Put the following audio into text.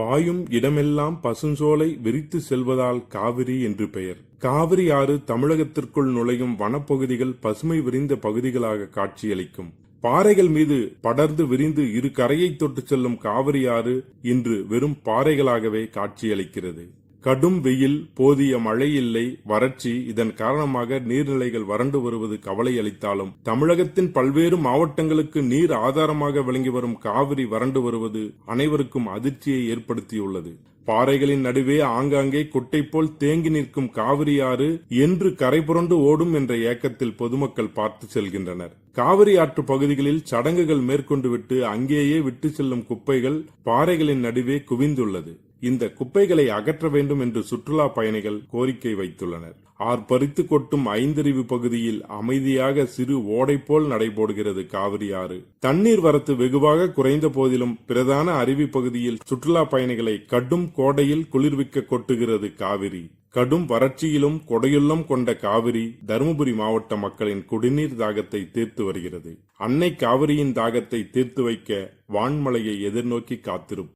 பாயும் இடமெல்லாம் பசுஞ்சோலை விரித்து செல்வதால் காவிரி என்று பெயர். காவிரி ஆறு தமிழகத்திற்குள் நுழையும் வனப்பகுதிகள் பசுமை விரிந்த பகுதிகளாக காட்சியளிக்கும். பாறைகள் மீது படர்ந்து விரிந்து இரு கரையை தொட்டு செல்லும் காவிரி ஆறு இன்று வெறும் பாறைகளாகவே காட்சியளிக்கிறது. கடும் வெயில் போதிய மழை இல்லை வறட்சி இதன் காரணமாக நீர்நிலைகள் வறண்டு வருவது கவலை அளித்தாலும் தமிழகத்தின் பல்வேறு மாவட்டங்களுக்கு நீர் ஆதாரமாக விளங்கி வரும் காவிரி வறண்டு வருவது அனைவருக்கும் அதிர்ச்சியை ஏற்படுத்தியுள்ளது. பாறைகளின் நடுவே ஆங்காங்கே குட்டை போல் தேங்கி நிற்கும் காவிரி ஆறு என்று கரை புரண்டு ஓடும் என்ற ஏக்கத்தில் பொதுமக்கள் பார்த்து செல்கின்றனர். காவிரி ஆற்று பகுதிகளில் சடங்குகள் மேற்கொண்டு விட்டு அங்கேயே விட்டு செல்லும் குப்பைகள் பாறைகளின் நடுவே குவிந்துள்ளது. இந்த குப்பைகளை அகற்ற வேண்டும் என்று சுற்றுலா பயணிகள் கோரிக்கை வைத்துள்ளனர். ஆர்ப்பரித்து கொட்டும் ஐந்தறிவு பகுதியில் அமைதியாக சிறு ஓடை போல் நடைபோடுகிறது காவிரி ஆறு. தண்ணீர் வரத்து வெகுவாக குறைந்த போதிலும் பிரதான அருவி பகுதியில் சுற்றுலா பயணிகளை கடும் கோடையில் குளிர்விக்க கொட்டுகிறது காவிரி. கடும் வறட்சியிலும் கொடையுள்ளம் கொண்ட காவிரி தருமபுரி மாவட்ட மக்களின் குடிநீர் தாகத்தை தீர்த்து வருகிறது. அன்னை காவிரியின் தாகத்தை தீர்த்து வைக்க வான்மலையை எதிர்நோக்கி காத்திருப்போம்.